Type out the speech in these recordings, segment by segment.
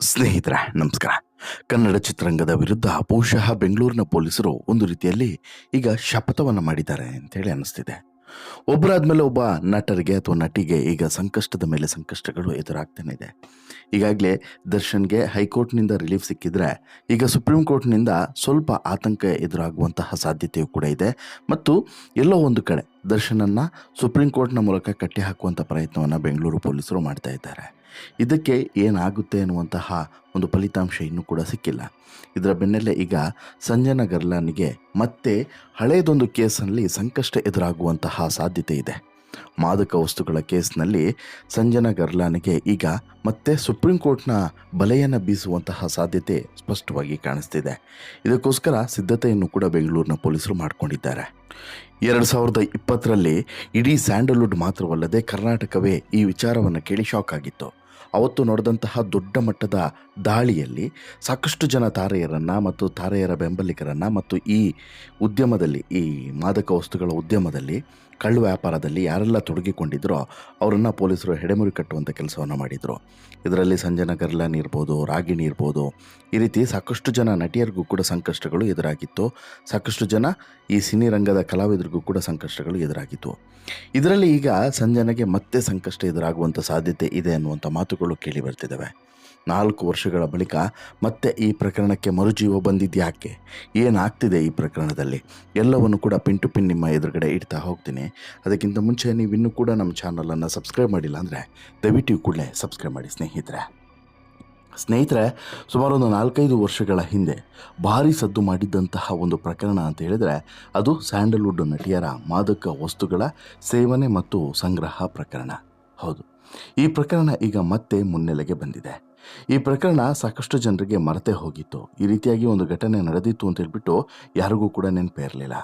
ಸ್ನೇಹಿತರೆ, ನಮಸ್ಕಾರ. ಕನ್ನಡ ಚಿತ್ರರಂಗದ ವಿರುದ್ಧ ಬಹುಶಃ ಬೆಂಗಳೂರಿನ ಪೊಲೀಸರು ಒಂದು ರೀತಿಯಲ್ಲಿ ಈಗ ಶಪಥವನ್ನು ಮಾಡಿದ್ದಾರೆ ಅಂತೇಳಿ ಅನಿಸ್ತಿದೆ ಒಬ್ಬರಾದ್ಮೇಲೆ ಒಬ್ಬ ನಟರಿಗೆ ಅಥವಾ ನಟಿಗೆ ಈಗ ಸಂಕಷ್ಟದ ಮೇಲೆ ಸಂಕಷ್ಟಗಳು ಎದುರಾಗ್ತಾನೆ ಇದೆ. ಈಗಾಗಲೇ ದರ್ಶನ್ಗೆ ಹೈಕೋರ್ಟ್ನಿಂದ ರಿಲೀಫ್ ಸಿಕ್ಕಿದ್ರೆ ಈಗ ಸುಪ್ರೀಂ ಕೋರ್ಟ್ನಿಂದ ಸ್ವಲ್ಪ ಆತಂಕ ಎದುರಾಗುವಂತಹ ಸಾಧ್ಯತೆಯೂ ಕೂಡ ಇದೆ. ಮತ್ತು ಎಲ್ಲೋ ಒಂದು ಕಡೆ ದರ್ಶನನ್ನು ಸುಪ್ರೀಂ ಕೋರ್ಟ್ನ ಮೂಲಕ ಕಟ್ಟಿ ಹಾಕುವಂಥ ಪ್ರಯತ್ನವನ್ನು ಬೆಂಗಳೂರು ಪೊಲೀಸರು ಮಾಡ್ತಾ ಇದ್ದಾರೆ. ಇದಕ್ಕೆ ಏನಾಗುತ್ತೆ ಅನ್ನುವಂತಹ ಒಂದು ಫಲಿತಾಂಶ ಇನ್ನೂ ಕೂಡ ಸಿಕ್ಕಿಲ್ಲ. ಇದರ ಬೆನ್ನಲ್ಲೇ ಈಗ ಸಂಜನ ಗರ್ಲಾನಿಗೆ ಮತ್ತೆ ಹಳೆಯದೊಂದು ಕೇಸಲ್ಲಿ ಸಂಕಷ್ಟ ಎದುರಾಗುವಂತಹ ಸಾಧ್ಯತೆ ಇದೆ. ಮಾದಕ ವಸ್ತುಗಳ ಕೇಸ್ನಲ್ಲಿ ಸಂಜನ ಗರ್ಲಾನಿಗೆ ಈಗ ಮತ್ತೆ ಸುಪ್ರೀಂ ಕೋರ್ಟ್ನ ಬಲೆಯನ್ನು ಬೀಸುವಂತಹ ಸಾಧ್ಯತೆ ಸ್ಪಷ್ಟವಾಗಿ ಕಾಣಿಸ್ತಿದೆ. ಇದಕ್ಕೋಸ್ಕರ ಸಿದ್ಧತೆಯನ್ನು ಕೂಡ ಬೆಂಗಳೂರಿನ ಪೊಲೀಸರು ಮಾಡಿಕೊಂಡಿದ್ದಾರೆ. ಎರಡು ಸಾವಿರದ ಇಪ್ಪತ್ತರಲ್ಲಿ ಇಡೀ ಸ್ಯಾಂಡಲ್ವುಡ್ ಮಾತ್ರವಲ್ಲದೆ ಕರ್ನಾಟಕವೇ ಈ ವಿಚಾರವನ್ನು ಕೇಳಿ ಶಾಕ್ ಆಗಿತ್ತು. ಅವತ್ತು ನಡೆದಂತಹ ದೊಡ್ಡ ಮಟ್ಟದ ದಾಳಿಯಲ್ಲಿ ಸಾಕಷ್ಟು ಜನ ತಾರೆಯರನ್ನು ಮತ್ತು ತಾರೆಯರ ಬೆಂಬಲಿಗರನ್ನು ಮತ್ತು ಈ ಉದ್ಯಮದಲ್ಲಿ, ಈ ಮಾದಕ ವಸ್ತುಗಳ ಉದ್ಯಮದಲ್ಲಿ ಕಳ್ಳು ವ್ಯಾಪಾರದಲ್ಲಿ ಯಾರೆಲ್ಲ ತೊಡಗಿಕೊಂಡಿದ್ರೋ ಅವರನ್ನು ಪೊಲೀಸರು ಹೆಡೆಮುರಿ ಕಟ್ಟುವಂಥ ಕೆಲಸವನ್ನು ಮಾಡಿದರು. ಇದರಲ್ಲಿ ಸಂಜನ ಗರ್ಲಾನ್ ಇರ್ಬೋದು, ರಾಗಿಣಿ ಇರ್ಬೋದು, ಈ ರೀತಿ ಸಾಕಷ್ಟು ಜನ ನಟಿಯರಿಗೂ ಕೂಡ ಸಂಕಷ್ಟಗಳು ಎದುರಾಗಿತ್ತು. ಸಾಕಷ್ಟು ಜನ ಈ ಸಿನಿ ರಂಗದ ಕಲಾವಿದರಿಗೂ ಕೂಡ ಸಂಕಷ್ಟಗಳು ಎದುರಾಗಿತ್ತು. ಇದರಲ್ಲಿ ಈಗ ಸಂಜನಗೆ ಮತ್ತೆ ಸಂಕಷ್ಟ ಎದುರಾಗುವಂಥ ಸಾಧ್ಯತೆ ಇದೆ ಅನ್ನುವಂಥ ಮಾತುಗಳು ಕೇಳಿ ಬರ್ತಿದ್ದಾವೆ. ನಾಲ್ಕು ವರ್ಷಗಳ ಬಳಿಕ ಮತ್ತೆ ಈ ಪ್ರಕರಣಕ್ಕೆ ಮರುಜೀವ ಬಂದಿದ್ಯಾಕೆ ಏನಾಗ್ತಿದೆ ಈ ಪ್ರಕರಣದಲ್ಲಿ? ಎಲ್ಲವನ್ನು ಕೂಡ ಪಿನ್ ಟು ಪಿನ್ ನಿಮ್ಮ ಎದುರುಗಡೆ ಇಡ್ತಾ ಹೋಗ್ತೀನಿ. ಅದಕ್ಕಿಂತ ಮುಂಚೆ ನೀವು ಇನ್ನೂ ಕೂಡ ನಮ್ಮ ಚಾನಲನ್ನು ಸಬ್ಸ್ಕ್ರೈಬ್ ಮಾಡಿಲ್ಲ ಅಂದರೆ ದಯವಿಟ್ಟು ಕೂಡಲೇ ಸಬ್ಸ್ಕ್ರೈಬ್ ಮಾಡಿ ಸ್ನೇಹಿತರೆ. ಸ್ನೇಹಿತರೆ ಸುಮಾರು ಒಂದು ನಾಲ್ಕೈದು ವರ್ಷಗಳ ಹಿಂದೆ ಭಾರಿ ಸದ್ದು ಮಾಡಿದ್ದಂತಹ ಒಂದು ಪ್ರಕರಣ ಅಂತ ಹೇಳಿದರೆ ಅದು ಸ್ಯಾಂಡಲ್ವುಡ್ ನಟಿಯರ ಮಾದಕ ವಸ್ತುಗಳ ಸೇವನೆ ಮತ್ತು ಸಂಗ್ರಹ ಪ್ರಕರಣ. ಹೌದು. ಈ ಪ್ರಕರಣ ಈಗ ಮತ್ತೆ ಮುನ್ನೆಲೆಗೆ ಬಂದಿದೆ. ಈ ಪ್ರಕರಣ ಸಾಕಷ್ಟು ಜನರಿಗೆ ಮರೆತೆ ಹೋಗಿತ್ತು. ಈ ರೀತಿಯಾಗಿ ಒಂದು ಘಟನೆ ನಡೆದಿತ್ತು ಅಂತ ಹೇಳ್ಬಿಟ್ಟು ಯಾರಿಗೂ ಕೂಡ ನೆನಪೇ ಇರಲಿಲ್ಲ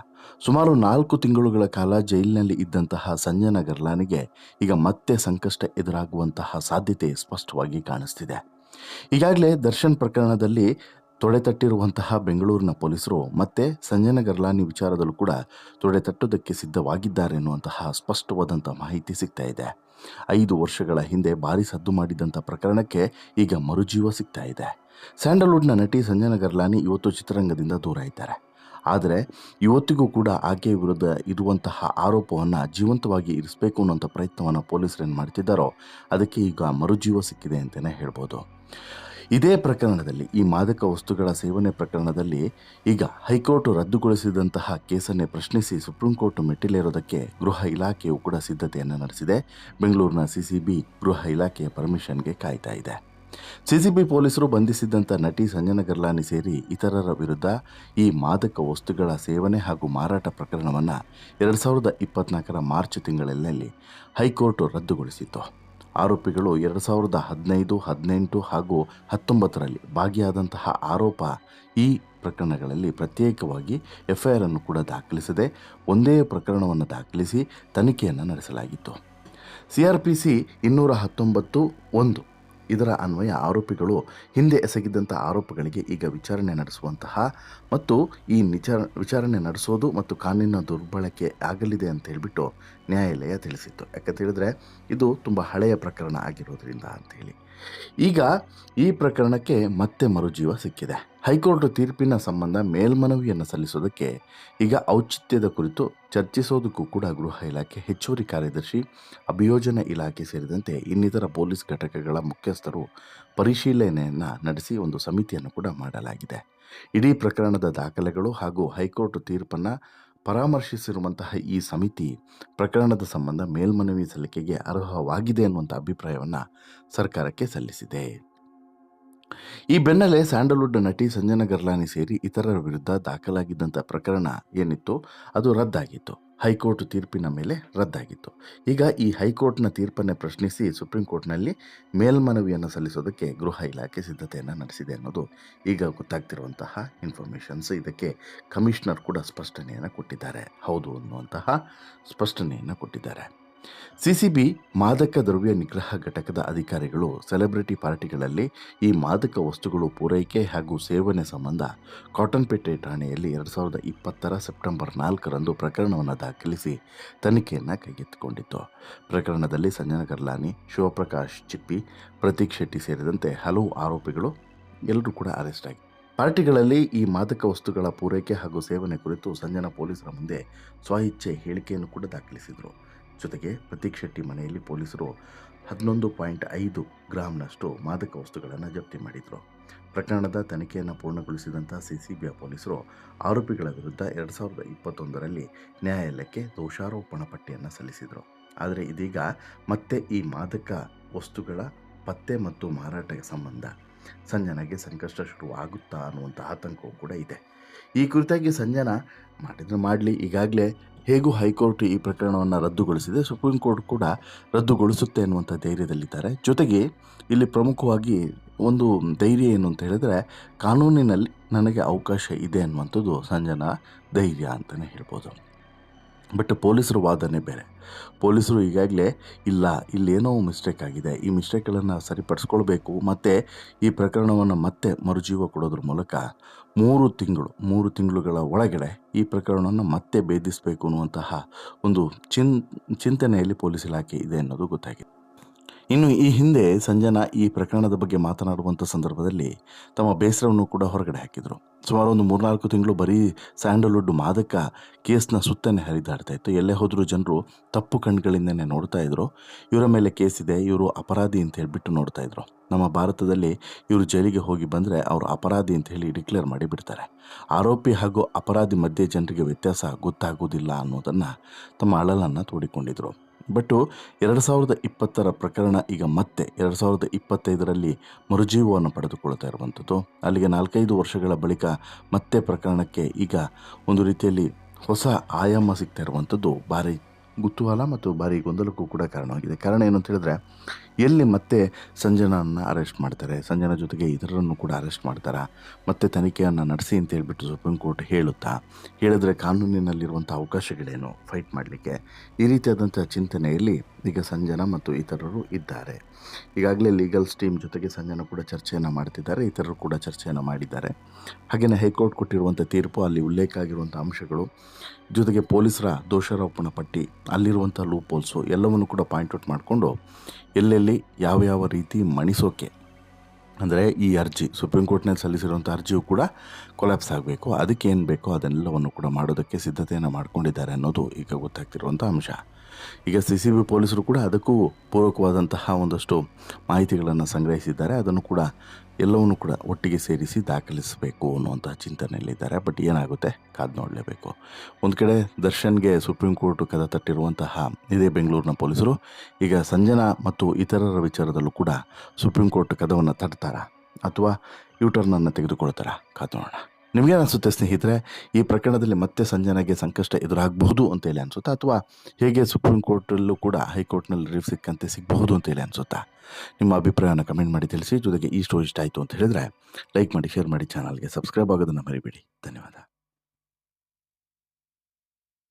ಸುಮಾರು ನಾಲ್ಕು ತಿಂಗಳುಗಳ ಕಾಲ ಜೈಲಿನಲ್ಲಿ ಇದ್ದಂತಹ ಸಂಜನ ಗರ್ಲಾನಿಗೆ ಈಗ ಮತ್ತೆ ಸಂಕಷ್ಟ ಎದುರಾಗುವಂತಹ ಸಾಧ್ಯತೆ ಸ್ಪಷ್ಟವಾಗಿ ಕಾಣಿಸ್ತಿದೆ. ಈಗಾಗಲೇ ದರ್ಶನ್ ಪ್ರಕರಣದಲ್ಲಿ ತೊಡೆತಟ್ಟಿರುವಂತಹ ಬೆಂಗಳೂರಿನ ಪೊಲೀಸರು ಮತ್ತೆ ಸಂಜನ ಗರ್ಲಾನಿ ವಿಚಾರದಲ್ಲೂ ಕೂಡ ತೊಡೆತಟ್ಟುವುದಕ್ಕೆ ಸಿದ್ಧವಾಗಿದ್ದಾರೆ ಎನ್ನುವಂತಹ ಸ್ಪಷ್ಟವಾದಂಥ ಮಾಹಿತಿ ಸಿಗ್ತಾ ಇದೆ. ಐದು ವರ್ಷಗಳ ಹಿಂದೆ ಭಾರಿ ಸದ್ದು ಮಾಡಿದಂಥ ಪ್ರಕರಣಕ್ಕೆ ಈಗ ಮರುಜೀವ ಸಿಗ್ತಾ ಇದೆ. ಸ್ಯಾಂಡಲ್ವುಡ್ನ ನಟಿ ಸಂಜನ ಗರ್ಲಾನಿ ಇವತ್ತು ಚಿತ್ರರಂಗದಿಂದ ದೂರ ಇದ್ದಾರೆ. ಆದರೆ ಇವತ್ತಿಗೂ ಕೂಡ ಆಕೆಯ ವಿರುದ್ಧ ಇರುವಂತಹ ಆರೋಪವನ್ನು ಜೀವಂತವಾಗಿ ಇರಿಸಬೇಕು ಅನ್ನೋಂಥ ಪ್ರಯತ್ನವನ್ನು ಪೊಲೀಸರು ಏನು ಮಾಡ್ತಿದ್ದಾರೋ ಅದಕ್ಕೆ ಈಗ ಮರುಜೀವ ಸಿಕ್ಕಿದೆ ಅಂತಲೇ ಹೇಳ್ಬೋದು. ಇದೇ ಪ್ರಕರಣದಲ್ಲಿ, ಈ ಮಾದಕ ವಸ್ತುಗಳ ಸೇವನೆ ಪ್ರಕರಣದಲ್ಲಿ ಈಗ ಹೈಕೋರ್ಟ್ ರದ್ದುಗೊಳಿಸಿದಂತಹ ಕೇಸನ್ನೇ ಪ್ರಶ್ನಿಸಿ ಸುಪ್ರೀಂ ಕೋರ್ಟ್ ಮೆಟ್ಟಿಲೇರೋದಕ್ಕೆ ಗೃಹ ಇಲಾಖೆಯು ಕೂಡ ಸಿದ್ಧತೆಯನ್ನು ನಡೆಸಿದೆ. ಬೆಂಗಳೂರಿನ ಸಿಸಿಬಿ ಗೃಹ ಇಲಾಖೆಯ ಪರ್ಮಿಷನ್ಗೆ ಕಾಯ್ತಾ ಇದೆ. ಸಿಸಿಬಿ ಪೊಲೀಸರು ಬಂಧಿಸಿದ್ದಂಥ ನಟಿ ಸಂಜನ ಗರ್ಲಾನಿ ಸೇರಿ ಇತರರ ವಿರುದ್ಧ ಈ ಮಾದಕ ವಸ್ತುಗಳ ಸೇವನೆ ಹಾಗೂ ಮಾರಾಟ ಪ್ರಕರಣವನ್ನು ಎರಡು ಸಾವಿರದ ಇಪ್ಪತ್ನಾಲ್ಕರ ಮಾರ್ಚ್ ತಿಂಗಳಲ್ಲಿ ಹೈಕೋರ್ಟ್ ರದ್ದುಗೊಳಿಸಿತ್ತು. ಆರೋಪಿಗಳು ಎರಡು ಸಾವಿರದ ಹದಿನೈದು, ಹದಿನೆಂಟು ಹಾಗೂ ಹತ್ತೊಂಬತ್ತರಲ್ಲಿ ಭಾಗಿಯಾದಂತಹ ಆರೋಪ ಈ ಪ್ರಕರಣಗಳಲ್ಲಿ ಪ್ರತ್ಯೇಕವಾಗಿ ಎಫ್ಐಆರ್ ಅನ್ನು ಕೂಡ ದಾಖಲಿಸದೆ ಒಂದೇ ಪ್ರಕರಣವನ್ನು ದಾಖಲಿಸಿ ತನಿಖೆಯನ್ನು ನಡೆಸಲಾಗಿತ್ತು. ಸಿ ಆರ್ ಪಿ ಸಿ ಇನ್ನೂರ ಹತ್ತೊಂಬತ್ತು ಒಂದು ಇದರ ಅನ್ವಯ ಆರೋಪಿಗಳು ಹಿಂದೆ ಎಸಗಿದ್ದಂಥ ಆರೋಪಗಳಿಗೆ ಈಗ ವಿಚಾರಣೆ ನಡೆಸುವಂತಹ ಮತ್ತು ಈ ನಿಚಾರ ವಿಚಾರಣೆ ನಡೆಸೋದು ಮತ್ತು ಕಾನೂನಿನ ದುರ್ಬಳಕೆ ಆಗಲಿದೆ ಅಂತ ಹೇಳಿಬಿಟ್ಟು ನ್ಯಾಯಾಲಯ ತಿಳಿಸಿತ್ತು. ಯಾಕಂತ ಹೇಳಿದ್ರೆ ಇದು ತುಂಬ ಹಳೆಯ ಪ್ರಕರಣ ಆಗಿರೋದ್ರಿಂದ ಅಂಥೇಳಿ ಈಗ ಈ ಪ್ರಕರಣಕ್ಕೆ ಮತ್ತೆ ಮರುಜೀವ ಸಿಕ್ಕಿದೆ. ಹೈಕೋರ್ಟ್ ತೀರ್ಪಿನ ಸಂಬಂಧ ಮೇಲ್ಮನವಿಯನ್ನು ಸಲ್ಲಿಸೋದಕ್ಕೆ ಈಗ ಔಚಿತ್ಯದ ಕುರಿತು ಚರ್ಚಿಸೋದಕ್ಕೂ ಕೂಡ ಗೃಹ ಇಲಾಖೆ ಹೆಚ್ಚುವರಿ ಕಾರ್ಯದರ್ಶಿ, ಅಭಿಯೋಜನೆ ಇಲಾಖೆ ಸೇರಿದಂತೆ ಇನ್ನಿತರ ಪೊಲೀಸ್ ಘಟಕಗಳ ಮುಖ್ಯಸ್ಥರು ಪರಿಶೀಲನೆಯನ್ನು ನಡೆಸಿ ಒಂದು ಸಮಿತಿಯನ್ನು ಕೂಡ ಮಾಡಲಾಗಿದೆ. ಇಡೀ ಪ್ರಕರಣದ ದಾಖಲೆಗಳು ಹಾಗೂ ಹೈಕೋರ್ಟ್ ತೀರ್ಪನ್ನು ಪರಾಮರ್ಶಿಸಿರುವಂತಹ ಈ ಸಮಿತಿ ಪ್ರಕರಣದ ಸಂಬಂಧ ಮೇಲ್ಮನವಿ ಸಲ್ಲಿಕೆಗೆ ಅರ್ಹವಾಗಿದೆ ಅನ್ನುವಂಥ ಅಭಿಪ್ರಾಯವನ್ನು ಸರ್ಕಾರಕ್ಕೆ ಸಲ್ಲಿಸಿದೆ. ಈ ಬೆನ್ನಲ್ಲೇ ಸ್ಯಾಂಡಲ್ವುಡ್ ನಟಿ ಸಂಜನಾ ಗರ್ಲಾನಿ ಸೇರಿ ಇತರರ ವಿರುದ್ಧ ದಾಖಲಾಗಿದ್ದಂಥ ಪ್ರಕರಣ ಏನಿತ್ತು ಅದು ರದ್ದಾಗಿತ್ತು. ಹೈಕೋರ್ಟ್ ತೀರ್ಪಿನ ಮೇಲೆ ರದ್ದಾಗಿತ್ತು. ಈಗ ಈ ಹೈಕೋರ್ಟ್ನ ತೀರ್ಪನ್ನೇ ಪ್ರಶ್ನಿಸಿ ಸುಪ್ರೀಂ ಕೋರ್ಟ್ನಲ್ಲಿ ಮೇಲ್ಮನವಿಯನ್ನು ಸಲ್ಲಿಸೋದಕ್ಕೆ ಗೃಹ ಇಲಾಖೆ ಸಿದ್ಧತೆಯನ್ನು ನಡೆಸಿದೆ ಅನ್ನೋದು ಈಗ ಗೊತ್ತಾಗ್ತಿರುವಂತಹ ಇನ್ಫಾರ್ಮೇಷನ್ಸ್ ಇದಕ್ಕೆ ಕಮಿಷನರ್ ಕೂಡ ಸ್ಪಷ್ಟನೆಯನ್ನು ಕೊಟ್ಟಿದ್ದಾರೆ. ಹೌದು ಅನ್ನುವಂತಹ ಸ್ಪಷ್ಟನೆಯನ್ನು ಕೊಟ್ಟಿದ್ದಾರೆ. ಸಿಸಿಬಿ ಮಾದಕ ದ್ರವ್ಯ ನಿಗ್ರಹ ಘಟಕದ ಅಧಿಕಾರಿಗಳು ಸೆಲೆಬ್ರಿಟಿ ಪಾರ್ಟಿಗಳಲ್ಲಿ ಈ ಮಾದಕ ವಸ್ತುಗಳು ಪೂರೈಕೆ ಹಾಗೂ ಸೇವನೆ ಸಂಬಂಧ ಕಾಟನ್ಪೇಟೆ ಠಾಣೆಯಲ್ಲಿ ಎರಡು ಸಾವಿರದ ಇಪ್ಪತ್ತರ ಸೆಪ್ಟೆಂಬರ್ ನಾಲ್ಕರಂದು ಪ್ರಕರಣವನ್ನು ದಾಖಲಿಸಿ ತನಿಖೆಯನ್ನು ಕೈಗೆತ್ತಿಕೊಂಡಿತ್ತು. ಪ್ರಕರಣದಲ್ಲಿ ಸಂಜನ ಗರ್ಲಾನಿ ಶಿವಪ್ರಕಾಶ್ ಚಿಪ್ಪಿ, ಪ್ರತೀಕ್ ಶೆಟ್ಟಿ ಸೇರಿದಂತೆ ಹಲವು ಆರೋಪಿಗಳು ಎಲ್ಲರೂ ಕೂಡ ಅರೆಸ್ಟ್ ಆಗಿ, ಪಾರ್ಟಿಗಳಲ್ಲಿ ಈ ಮಾದಕ ವಸ್ತುಗಳ ಪೂರೈಕೆ ಹಾಗೂ ಸೇವನೆ ಕುರಿತು ಸಂಜನಾ ಪೊಲೀಸರ ಮುಂದೆ ಸ್ವಇಚ್ಛೆ ಹೇಳಿಕೆಯನ್ನು ಕೂಡ ದಾಖಲಿಸಿದರು. ಜೊತೆಗೆ ಪ್ರತೀಕ್ ಶೆಟ್ಟಿ ಮನೆಯಲ್ಲಿ ಪೊಲೀಸರು ಹದಿನೊಂದು ಪಾಯಿಂಟ್ ಐದು ಗ್ರಾಮ್ನಷ್ಟು ಮಾದಕ ವಸ್ತುಗಳನ್ನು ಜಪ್ತಿ ಮಾಡಿದರು. ಪ್ರಕರಣದ ತನಿಖೆಯನ್ನು ಪೂರ್ಣಗೊಳಿಸಿದಂಥ ಸಿಸಿಬಿಯ ಪೊಲೀಸರು ಆರೋಪಿಗಳ ವಿರುದ್ಧ ಎರಡು ಸಾವಿರದ ಇಪ್ಪತ್ತೊಂದರಲ್ಲಿ ನ್ಯಾಯಾಲಯಕ್ಕೆ ದೋಷಾರೋಪಣಾ ಪಟ್ಟಿಯನ್ನು ಸಲ್ಲಿಸಿದರು. ಆದರೆ ಇದೀಗ ಮತ್ತೆ ಈ ಮಾದಕ ವಸ್ತುಗಳ ಪತ್ತೆ ಮತ್ತು ಮಾರಾಟ ಸಂಬಂಧ ಸಂಜನಾಗೆ ಸಂಕಷ್ಟ ಶುರುವಾಗುತ್ತಾ ಅನ್ನುವಂಥ ಆತಂಕವೂ ಕೂಡ ಇದೆ. ಈ ಕುರಿತಾಗಿ ಸಂಜನಾ ಮಾಡಿದ್ರೆ, ಮಾಡಲಿ. ಈಗಾಗಲೇ ಹೇಗೂ ಹೈಕೋರ್ಟ್ ಈ ಪ್ರಕರಣವನ್ನು ರದ್ದುಗೊಳಿಸಿದೆ, ಸುಪ್ರೀಂ ಕೋರ್ಟ್ ಕೂಡ ರದ್ದುಗೊಳಿಸುತ್ತೆ ಅನ್ನುವಂಥ ಧೈರ್ಯದಲ್ಲಿದ್ದಾರೆ. ಜೊತೆಗೆ ಇಲ್ಲಿ ಪ್ರಮುಖವಾಗಿ ಒಂದು ಧೈರ್ಯ ಏನು ಅಂತ ಹೇಳಿದ್ರೆ, ಕಾನೂನಿನಲ್ಲಿ ನನಗೆ ಅವಕಾಶ ಇದೆ ಅನ್ನುವಂಥದ್ದು ಸಂಜನಾ ಧೈರ್ಯ ಅಂತಲೇ ಹೇಳ್ಬೋದು. ಬಟ್ ಪೊಲೀಸರು ವಾದನೆ ಬೇರೆ. ಪೊಲೀಸರು ಈಗಾಗಲೇ, ಇಲ್ಲ, ಇಲ್ಲೇನೋ ಮಿಸ್ಟೇಕ್ ಆಗಿದೆ. ಈ ಮಿಸ್ಟೇಕ್ಗಳನ್ನು ಸರಿಪಡಿಸ್ಕೊಳ್ಬೇಕು. ಮತ್ತು ಈ ಪ್ರಕರಣವನ್ನು ಮತ್ತೆ ಮರುಜೀವ ಕೊಡೋದ್ರ ಮೂಲಕ ಮೂರು ತಿಂಗಳು, ಮೂರು ತಿಂಗಳುಗಳ ಒಳಗಡೆ ಈ ಪ್ರಕರಣವನ್ನು ಮತ್ತೆ ಭೇದಿಸಬೇಕು ಅನ್ನುವಂತಹ ಒಂದು ಚಿನ್, ಚಿಂತನೆಯಲ್ಲಿ ಪೊಲೀಸ್ ಇಲಾಖೆ ಇದೆ ಅನ್ನೋದು ಗೊತ್ತಾಗಿದೆ. ಇನ್ನು ಈ ಹಿಂದೆ ಸಂಜನಾ ಈ ಪ್ರಕರಣದ ಬಗ್ಗೆ ಮಾತನಾಡುವಂಥ ಸಂದರ್ಭದಲ್ಲಿ ತಮ್ಮ ಬೇಸರವನ್ನು ಕೂಡ ಹೊರಗಡೆ ಹಾಕಿದರು. ಸುಮಾರು ಒಂದು ಮೂರ್ನಾಲ್ಕು ತಿಂಗಳು ಬರೀ ಸ್ಯಾಂಡಲ್ವುಡ್ ಮಾದಕ ಕೇಸ್ನ ಸುತ್ತನೇ ಹರಿದಾಡ್ತಾ ಇತ್ತು. ಎಲ್ಲೇ ಹೋದರೂ ಜನರು ತಪ್ಪು ಕಣ್ಗಳಿಂದನೇ ನೋಡ್ತಾ ಇದ್ರು. ಇವರ ಮೇಲೆ ಕೇಸ್ ಇದೆ, ಇವರು ಅಪರಾಧಿ ಅಂತ ಹೇಳಿಬಿಟ್ಟು ನೋಡ್ತಾ ಇದ್ರು. ನಮ್ಮ ಭಾರತದಲ್ಲಿ ಇವರು ಜೈಲಿಗೆ ಹೋಗಿ ಬಂದರೆ ಅವರು ಅಪರಾಧಿ ಅಂತ ಹೇಳಿ ಡಿಕ್ಲೇರ್ ಮಾಡಿಬಿಡ್ತಾರೆ ಆರೋಪಿ ಹಾಗೂ ಅಪರಾಧಿ ಮಧ್ಯೆ ಜನರಿಗೆ ವ್ಯತ್ಯಾಸ ಗೊತ್ತಾಗೋದಿಲ್ಲ ಅನ್ನೋದನ್ನು ತಮ್ಮ ಅಳಲನ್ನು ತೋಡಿಕೊಂಡಿದ್ರು. ಬಟ್ಟು ಎರಡು ಸಾವಿರದ ಇಪ್ಪತ್ತರ ಪ್ರಕರಣ ಈಗ ಮತ್ತೆ ಎರಡು ಸಾವಿರದ ಇಪ್ಪತ್ತೈದರಲ್ಲಿ ಮರುಜೀವವನ್ನು ಪಡೆದುಕೊಳ್ತಾ ಇರುವಂಥದ್ದು. ಅಲ್ಲಿಗೆ ನಾಲ್ಕೈದು ವರ್ಷಗಳ ಬಳಿಕ ಮತ್ತೆ ಪ್ರಕರಣಕ್ಕೆ ಈಗ ಒಂದು ರೀತಿಯಲ್ಲಿ ಹೊಸ ಆಯಾಮ ಸಿಗ್ತಾ ಇರುವಂಥದ್ದು. ಭಾರಿ ಕುತೂಹಲ ಮತ್ತು ಭಾರಿ ಗೊಂದಲಕ್ಕೂ ಕೂಡ ಕಾರಣವಾಗಿದೆ. ಕಾರಣ ಏನು ಅಂತ ಹೇಳಿದ್ರೆ ಎಲ್ಲಿ ಮತ್ತೆ ಸಂಜನನ್ನು ಅರೆಸ್ಟ್ ಮಾಡ್ತಾರೆ? ಸಂಜನ ಜೊತೆಗೆ ಇತರರನ್ನು ಕೂಡ ಅರೆಸ್ಟ್ ಮಾಡ್ತಾರಾ? ಮತ್ತೆ ತನಿಖೆಯನ್ನು ನಡೆಸಿ ಅಂತ ಹೇಳ್ಬಿಟ್ಟು ಸುಪ್ರೀಂ ಕೋರ್ಟ್ ಹೇಳುತ್ತಾ? ಹೇಳಿದ್ರೆ ಕಾನೂನಿನಲ್ಲಿರುವಂಥ ಅವಕಾಶಗಳೇನು ಫೈಟ್ ಮಾಡಲಿಕ್ಕೆ? ಈ ರೀತಿಯಾದಂಥ ಚಿಂತನೆಯಲ್ಲಿ ಈಗ ಸಂಜನ ಮತ್ತು ಇತರರು ಇದ್ದಾರೆ. ಈಗಾಗಲೇ ಲೀಗಲ್ಸ್ ಟೀಮ್ ಜೊತೆಗೆ ಸಂಜನ ಕೂಡ ಚರ್ಚೆಯನ್ನು ಮಾಡ್ತಿದ್ದಾರೆ, ಇತರರು ಕೂಡ ಚರ್ಚೆಯನ್ನು ಮಾಡಿದ್ದಾರೆ. ಹಾಗೆಯೇ ಹೈಕೋರ್ಟ್ ಕೊಟ್ಟಿರುವಂಥ ತೀರ್ಪು, ಅಲ್ಲಿ ಉಲ್ಲೇಖ ಆಗಿರುವಂಥ ಅಂಶಗಳು, ಜೊತೆಗೆ ಪೊಲೀಸರ ದೋಷಾರೋಪಣ ಪಟ್ಟಿ, ಅಲ್ಲಿರುವಂಥ ಲೂಪೋಲ್ಸು ಎಲ್ಲವನ್ನು ಕೂಡ ಪಾಯಿಂಟ್ ಔಟ್ ಮಾಡಿಕೊಂಡು ಎಲ್ಲೆಲ್ಲಿ ಯಾವ ಯಾವ ರೀತಿ ಮಣಿಸೋಕೆ? ಅಂದರೆ ಈ ಅರ್ಜಿ ಸುಪ್ರೀಂ ಕೋರ್ಟ್ನಲ್ಲಿ ಸಲ್ಲಿಸಿರುವಂಥ ಅರ್ಜಿಯು ಕೂಡ ಕೊಲ್ಯಾಪ್ಸ್ ಆಗಬೇಕು. ಅದಕ್ಕೆ ಏನು ಬೇಕೋ ಅದನ್ನೆಲ್ಲವನ್ನು ಕೂಡ ಮಾಡೋದಕ್ಕೆ ಸಿದ್ಧತೆಯನ್ನು ಮಾಡ್ಕೊಂಡಿದ್ದಾರೆ ಅನ್ನೋದು ಈಗ ಗೊತ್ತಾಗ್ತಿರುವಂಥ ಅಂಶ. ಈಗ ಸಿ ಸಿ ಬಿ ಪೊಲೀಸರು ಕೂಡ ಅದಕ್ಕೂ ಪೂರಕವಾದಂತಹ ಒಂದಷ್ಟು ಮಾಹಿತಿಗಳನ್ನು ಸಂಗ್ರಹಿಸಿದ್ದಾರೆ. ಅದನ್ನು ಕೂಡ ಎಲ್ಲವನ್ನು ಕೂಡ ಒಟ್ಟಿಗೆ ಸೇರಿಸಿ ದಾಖಲಿಸಬೇಕು ಅನ್ನುವಂತಹ ಚಿಂತನೆಯಲ್ಲಿದ್ದಾರೆ. ಬಟ್ ಏನಾಗುತ್ತೆ? ಕಾದು ನೋಡಲೇಬೇಕು. ಒಂದು ಕಡೆ ದರ್ಶನ್ಗೆ ಸುಪ್ರೀಂ ಕೋರ್ಟ್ ಕದ ತಟ್ಟಿರುವಂತಹ ಇದೇ ಬೆಂಗಳೂರಿನ ಪೊಲೀಸರು ಈಗ ಸಂಜನಾ ಮತ್ತು ಇತರರ ವಿಚಾರದಲ್ಲೂ ಕೂಡ ಸುಪ್ರೀಂ ಕೋರ್ಟ್ ಕದವನ್ನು ತಟ್ತಾರಾ? ಅಥವಾ ಯೂಟರ್ನನ್ನು ತೆಗೆದುಕೊಳ್ತಾರಾ? ಕಾದು ನೋಡೋಣ. ನಿಮಗೇನು ಅನಿಸುತ್ತೆ ಸ್ನೇಹಿತರೆ, ಈ ಪ್ರಕರಣದಲ್ಲಿ ಮತ್ತೆ ಸಂಜನಾಗೆ ಸಂಕಷ್ಟ ಎದುರಾಗಬಹುದು ಅಂತೇಳಿ ಅನಿಸುತ್ತಾ? ಅಥವಾ ಹೇಗೆ ಸುಪ್ರೀಂ ಕೋರ್ಟಲ್ಲೂ ಕೂಡ ಹೈಕೋರ್ಟ್ನಲ್ಲಿ ರಿಲೀಫ್ ಸಿಕ್ಕಂತೆ ಸಿಗಬಹುದು ಅಂತೇಳಿ ಅನಿಸುತ್ತಾ? ನಿಮ್ಮ ಅಭಿಪ್ರಾಯವನ್ನು ಕಮೆಂಟ್ ಮಾಡಿ ತಿಳಿಸಿ. ಜೊತೆಗೆ ಈ ಸ್ಟೋರಿ ಇಷ್ಟ ಆಯಿತು ಅಂತ ಹೇಳಿದರೆ, ಲೈಕ್ ಮಾಡಿ, ಶೇರ್ ಮಾಡಿ, ಚಾನಲ್ಗೆ ಸಬ್ಸ್ಕ್ರೈಬ್ ಆಗೋದನ್ನು ಮರಿಬೇಡಿ. ಧನ್ಯವಾದ.